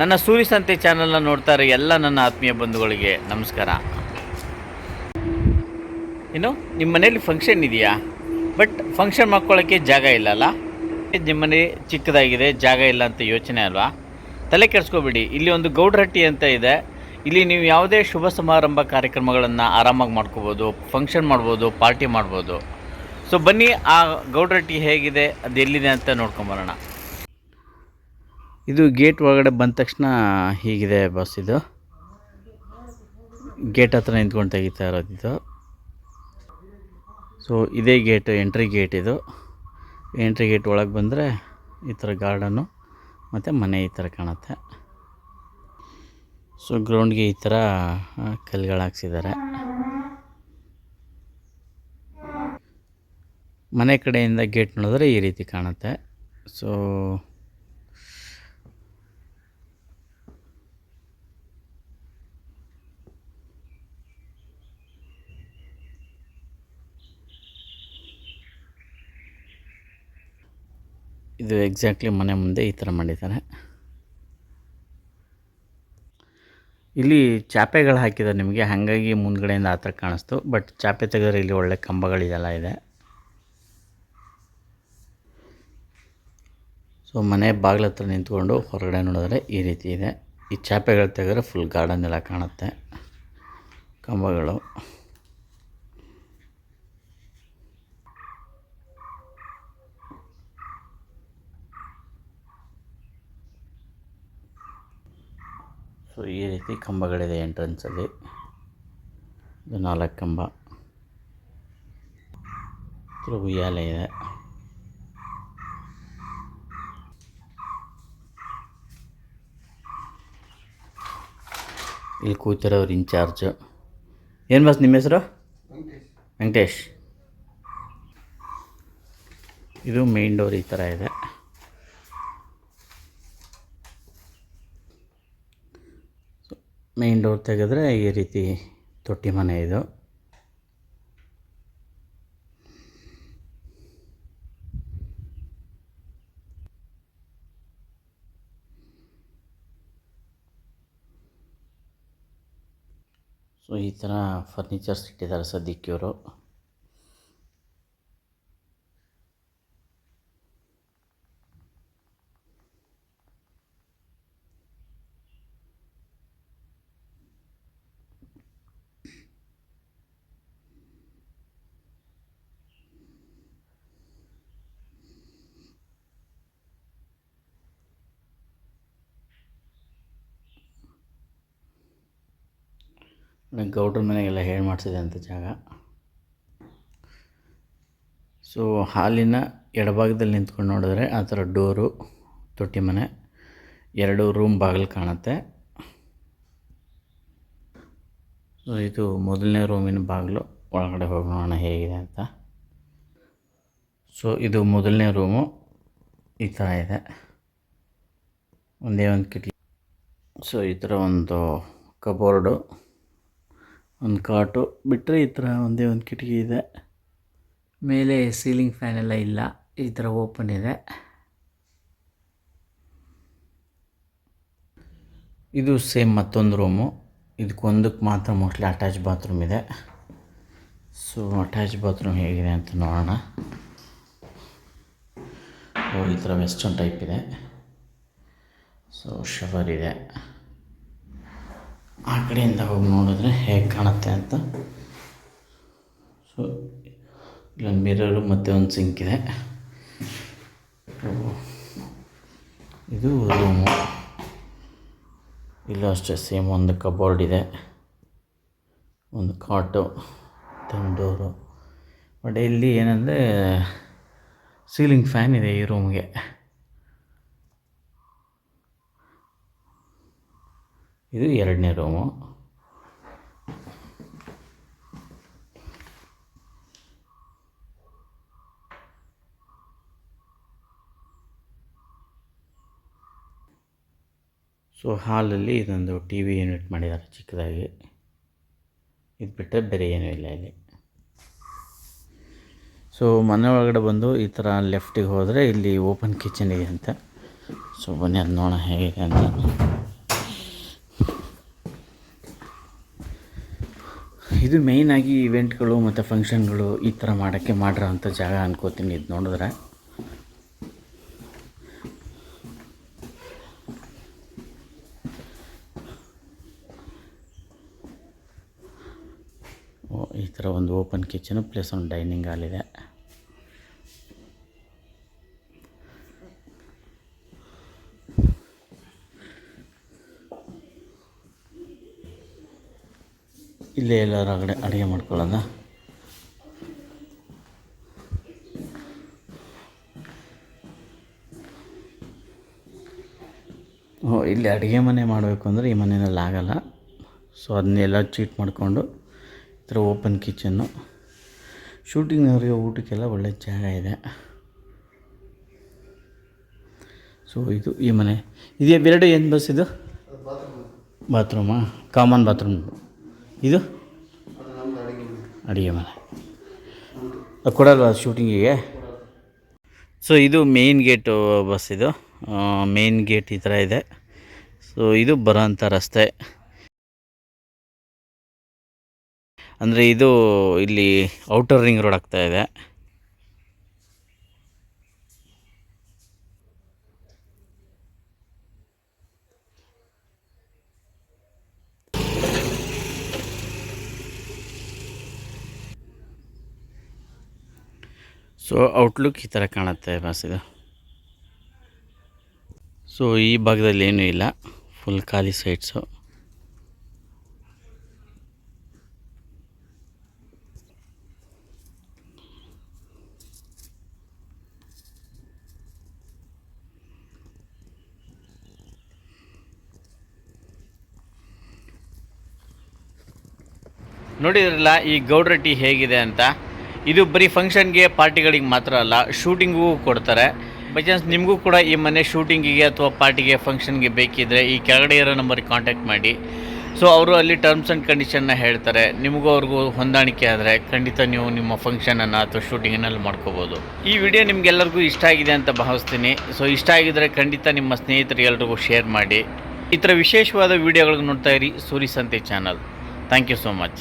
ನನ್ನ ಸೂರ್ಯಸಂತೆ ಸಂತೆ ಚಾನಲ್ನ ನೋಡ್ತಾರೆ ಎಲ್ಲ ನನ್ನ ಆತ್ಮೀಯ ಬಂಧುಗಳಿಗೆ ನಮಸ್ಕಾರ. ಏನು ನಿಮ್ಮ ಮನೇಲಿ ಫಂಕ್ಷನ್ ಇದೆಯಾ? ಬಟ್ ಫಂಕ್ಷನ್ ಮಾಡ್ಕೊಳ್ಳೋಕ್ಕೆ ಜಾಗ ಇಲ್ಲಲ್ಲ? ನಿಮ್ಮ ಮನೆ ಚಿಕ್ಕದಾಗಿದೆ, ಜಾಗ ಇಲ್ಲ ಅಂತ ಯೋಚನೆ ಅಲ್ವಾ? ತಲೆ ಕೆಡಿಸ್ಕೋಬೇಡಿ. ಇಲ್ಲಿ ಒಂದು ಗೌಡ್ರಹಟ್ಟಿ ಅಂತ ಇದೆ. ಇಲ್ಲಿ ನೀವು ಯಾವುದೇ ಶುಭ ಸಮಾರಂಭ ಕಾರ್ಯಕ್ರಮಗಳನ್ನು ಆರಾಮಾಗಿ ಮಾಡ್ಕೋಬೋದು ಫಂಕ್ಷನ್ ಮಾಡ್ಬೋದು ಪಾರ್ಟಿ ಮಾಡ್ಬೋದು. ಸೊ ಬನ್ನಿ, ಆ ಗೌಡ್ರಟ್ಟಿ ಹೇಗಿದೆ, ಅದು ಎಲ್ಲಿದೆ ಅಂತ ನೋಡ್ಕೊಂಬರೋಣ. ಇದು ಗೇಟ್ ಒಳಗಡೆ ಬಂದ ತಕ್ಷಣ ಹೀಗಿದೆ ಬಸ್ ಇದು. ಗೇಟ್ ಹತ್ರ ನಿಂತ್ಕೊಂಡು ತೆಗಿತಾ ಇರೋದು ಸೊ ಇದೇ ಗೇಟ್ ಎಂಟ್ರಿ ಗೇಟ್ ಇದು. ಎಂಟ್ರಿ ಗೇಟ್ ಒಳಗೆ ಬಂದರೆ ಈ ಥರ ಗಾರ್ಡನ್ನು ಮತ್ತು ಮನೆ ಈ ಥರ ಕಾಣುತ್ತೆ. ಸೊ ಗ್ರೌಂಡ್ಗೆ ಈ ಥರ ಕಲ್ಲುಗಳು ಹಾಕ್ಸಿದ್ದಾರೆ. ಮನೆ ಕಡೆಯಿಂದ ಗೇಟ್ ನೋಡಿದ್ರೆ ಈ ರೀತಿ ಕಾಣುತ್ತೆ. ಸೊ ಇದು ಎಕ್ಸಾಕ್ಟ್ಲಿ ಮನೆ ಮುಂದೆ ಈ ಥರ ಮಾಡಿದ್ದಾರೆ. ಇಲ್ಲಿ ಚಾಪೆಗಳು ಹಾಕಿದ್ದಾರೆ ನಿಮಗೆ, ಹಾಗಾಗಿ ಮುಂದ್ಗಡೆಯಿಂದ ಆ ಥರ ಕಾಣಿಸ್ತು, ಬಟ್ ಚಾಪೆ ತೆಗೆದ್ರೆ ಇಲ್ಲಿ ಒಳ್ಳೆ ಕಂಬಗಳಿದೆಲ್ಲ ಇದೆ. ಸೊ ಮನೆ ಬಾಗಿಲ ಹತ್ರ ನಿಂತ್ಕೊಂಡು ಹೊರಗಡೆ ನೋಡಿದ್ರೆ ಈ ರೀತಿ ಇದೆ. ಈ ಚಾಪೆಗಳು ತೆಗೆದ್ರೆ ಫುಲ್ ಗಾರ್ಡನ್ ಎಲ್ಲ ಕಾಣುತ್ತೆ. ಕಂಬಗಳು. ಸೊ ಈ ರೀತಿ ಕಂಬಗಳಿದೆ ಎಂಟ್ರೆನ್ಸಲ್ಲಿ. ಇದು ನಾಲ್ಕು ಕಂಬ. ಉಯ್ಯಾಲೆ ಇದೆ. ಇಲ್ಲಿ ಕೂತಿರೋರು ಇನ್ಚಾರ್ಜು. ಏನು ಬಸ್ ನಿಮ್ಮ ಹೆಸರು? ವೆಂಕಟೇಶ್. ಇದು ಮೇನ್ ಡೋರ್ ಈ ಥರ ಇದೆ. ಮೇನ್ ಡೋರ್ ತೆಗೆದ್ರೆ ಈ ರೀತಿ ತೊಟ್ಟಿ ಮನೆ ಇದು. ಸೊ ಈ ಥರ ಫರ್ನಿಚರ್ಸ್ ಇಟ್ಟಿದ್ದಾರೆ ಸದ್ಯಕ್ಕೆ ಇವರು. ಗೌಡ್ರ ಮನೆಗೆಲ್ಲ ಹೇಳಿ ಮಾಡಿಸಿದೆ ಅಂತ ಜಾಗ. ಸೊ ಹಾಲಿನ ಎಡಭಾಗದಲ್ಲಿ ನಿಂತ್ಕೊಂಡು ನೋಡಿದ್ರೆ ಆ ಥರ ಡೋರು, ತೊಟ್ಟಿ ಮನೆ, ಎರಡು ರೂಮ್ ಬಾಗಿಲು ಕಾಣುತ್ತೆ. ಸೊ ಇದು ಮೊದಲನೇ ರೂಮಿನ ಬಾಗಿಲು, ಒಳಗಡೆ ಹೋಗಿ ನೋಡೋಣ ಹೇಗಿದೆ ಅಂತ. ಸೊ ಇದು ಮೊದಲನೇ ರೂಮು, ಈ ಥರ ಇದೆ. ಒಂದೇ ಒಂದು ಕಿಟಕಿ. ಸೊ ಈ ಥರ ಒಂದು ಕಬೋರ್ಡು ಒಂದು ಕಾಟು ಬಿಟ್ಟರೆ ಈ ಥರ ಒಂದೇ ಒಂದು ಕಿಟಕಿ ಇದೆ. ಮೇಲೆ ಸೀಲಿಂಗ್ ಫ್ಯಾನ್ ಎಲ್ಲ ಇಲ್ಲ. ಈ ಥರ ಓಪನ್ ಇದೆ. ಇದು ಸೇಮ್ ಮತ್ತೊಂದು ರೂಮು. ಇದಕ್ಕೊಂದಕ್ಕೆ ಮಾತ್ರ ಮೋಸ್ಟ್ಲಿ ಅಟ್ಯಾಚ್ ಬಾತ್ರೂಮ್ ಇದೆ. ಸೊ, ಅಟ್ಯಾಚ್ ಬಾತ್ರೂಮ್ ಹೇಗಿದೆ ಅಂತ ನೋಡೋಣ. ಓ, ಈ ಥರ ವೆಸ್ಟರ್ನ್ ಟೈಪ್ ಇದೆ. ಸೊ, ಶವರ್ ಇದೆ. ಆ ಕಡೆಯಿಂದ ಹೋಗಿ ನೋಡಿದ್ರೆ ಹೇಗೆ ಕಾಣುತ್ತೆ ಅಂತ. ಸೊ ಇಲ್ಲೊಂದು ಮಿರರು ಮತ್ತು ಒಂದು ಸಿಂಕ್ ಇದೆ. ಇದು ರೂಮು ಇಲ್ಲೂ ಅಷ್ಟೇ ಸೇಮ್ ಒಂದು ಕಬೋರ್ಡ್ ಇದೆ. ಒಂದು ಕಾಟು ಒಂದು ಡೋರು ಬಟ್ ಇಲ್ಲಿ ಏನಂದರೆ ಸೀಲಿಂಗ್ ಫ್ಯಾನ್ ಇದೆ ಈ ರೂಮ್ಗೆ ಇದು ಎರಡನೇ ರೂಮು ಸೊ ಹಾಲಲ್ಲಿ ಇದೊಂದು ಟಿ ವಿ ಯೂನಿಟ್ ಮಾಡಿದ್ದಾರೆ ಚಿಕ್ಕದಾಗಿ. ಇದು ಬಿಟ್ಟರೆ ಬೇರೆ ಏನೂ ಇಲ್ಲ ಇಲ್ಲಿ. ಸೊ ಮನೆ ಒಳಗಡೆ ಬಂದು ಈ ಥರ ಲೆಫ್ಟಿಗೆ ಹೋದರೆ ಇಲ್ಲಿ ಓಪನ್ ಕಿಚನ್ ಇದೆ ಅಂತ. ಸೊ ಬನ್ನಿ ಅದು ನೋಡೋಣ ಹೇಗೆ ಅಂತ. ಇದು ಮೇಯ್ನಾಗಿ ಇವೆಂಟ್ಗಳು ಮತ್ತು ಫಂಕ್ಷನ್ಗಳು ಈ ಥರ ಮಾಡೋಕ್ಕೆ ಮಾಡಿರೋ ಜಾಗ ಅನ್ಕೋತೀನಿ ಇದು ನೋಡಿದ್ರೆ. ಈ ಥರ ಒಂದು ಓಪನ್ ಕಿಚನು ಪ್ಲಸ್ ಒಂದು ಡೈನಿಂಗ್ ಹಾಲ್ ಇದೆ. ಇಲ್ಲೇ ಎಲ್ಲ ಅಗಡೆ ಅಡುಗೆ ಮಾಡ್ಕೊಳ್ಳೋಣ. ಓ ಇಲ್ಲಿ ಅಡುಗೆ ಮನೆ ಮಾಡಬೇಕು ಅಂದರೆ ಈ ಮನೆಯಲ್ಲಿ ಆಗಲ್ಲ. ಸೊ ಅದನ್ನೆಲ್ಲ ಚೀಟ್ ಮಾಡಿಕೊಂಡು ಈ ಥರ ಓಪನ್ ಕಿಚನ್ನು. ಶೂಟಿಂಗ್ನವರಿಗೆ ಊಟಕ್ಕೆಲ್ಲ ಒಳ್ಳೆ ಜಾಗ ಇದೆ. ಸೊ ಇದು ಈ ಮನೆ. ಇದೆಯಾ ಎರಡು ಏನು ಬಸ್ ಇದು ಬಾತ್ರೂಮಾ ಕಾಮನ್ ಬಾತ್ರೂಮ್ ಇದು? ಅಡುಗೆ ಮನೆ. ಕೊಡಲ್ವಾ ಶೂಟಿಂಗಿಗೆ? ಸೊ ಇದು ಮೇಯ್ನ್ ಗೇಟು ಬಸ್ ಇದು. ಮೇಯ್ನ್ ಗೇಟ್ ಈ ಥರ ಇದೆ. ಸೊ ಇದು ಬರೋಂಥ ರಸ್ತೆ. ಅಂದರೆ ಇದು ಇಲ್ಲಿ ಔಟರ್ ರಿಂಗ್ ರೋಡ್ ಆಗ್ತಾ ಇದೆ. ಸೊ ಔಟ್ಲುಕ್ ಈ ಥರ ಕಾಣುತ್ತೆ ಬಸ್ ಇದು ಸೊ ಈ ಭಾಗದಲ್ಲಿ ಏನೂ ಇಲ್ಲ. ಫುಲ್ ಖಾಲಿ ಸೈಟ್ಸು ನೋಡಿದ್ರಲ್ಲ ಈ ಗೌಡ್ರಟ್ಟಿ ಹೇಗಿದೆ ಅಂತ? ಇದು ಬರೀ ಫಂಕ್ಷನ್ಗೆ ಪಾರ್ಟಿಗಳಿಗೆ ಮಾತ್ರ ಅಲ್ಲ, ಶೂಟಿಂಗಿಗೂ ಕೊಡ್ತಾರೆ. ಬೈ ಚಾನ್ಸ್ ನಿಮಗೂ ಕೂಡ ಈ ಮನೆ ಶೂಟಿಂಗಿಗೆ ಅಥವಾ ಪಾರ್ಟಿಗೆ, ಫಂಕ್ಷನ್ಗೆ ಬೇಕಿದ್ದರೆ ಈ ಕೆಳಗಡೆ ಇರೋ ನಂಬರ್ಗೆ ಕಾಂಟ್ಯಾಕ್ಟ್ ಮಾಡಿ. ಸೊ ಅವರು ಅಲ್ಲಿ ಟರ್ಮ್ಸ್ ಆ್ಯಂಡ್ ಕಂಡೀಷನ್ನ ಹೇಳ್ತಾರೆ. ನಿಮಗೂ ಅವ್ರಿಗೂ ಹೊಂದಾಣಿಕೆ ಆದರೆ ಖಂಡಿತ ನೀವು ನಿಮ್ಮ ಫಂಕ್ಷನನ್ನು ಅಥವಾ ಶೂಟಿಂಗನ್ನಲ್ಲಿ ಮಾಡ್ಕೋಬೋದು. ಈ ವಿಡಿಯೋ ನಿಮಗೆಲ್ಲರಿಗೂ ಇಷ್ಟ ಆಗಿದೆ ಅಂತ ಭಾವಿಸ್ತೀನಿ. ಸೊ ಇಷ್ಟ ಆಗಿದ್ದರೆ ಖಂಡಿತ ನಿಮ್ಮ ಸ್ನೇಹಿತರಿಗೆ ಎಲ್ರಿಗೂ ಶೇರ್ ಮಾಡಿ. ಈ ಥರ ವಿಶೇಷವಾದ ವಿಡಿಯೋಗಳಿಗೆ ನೋಡ್ತಾ ಇರಿ. Suri Sante channel. Thank you so much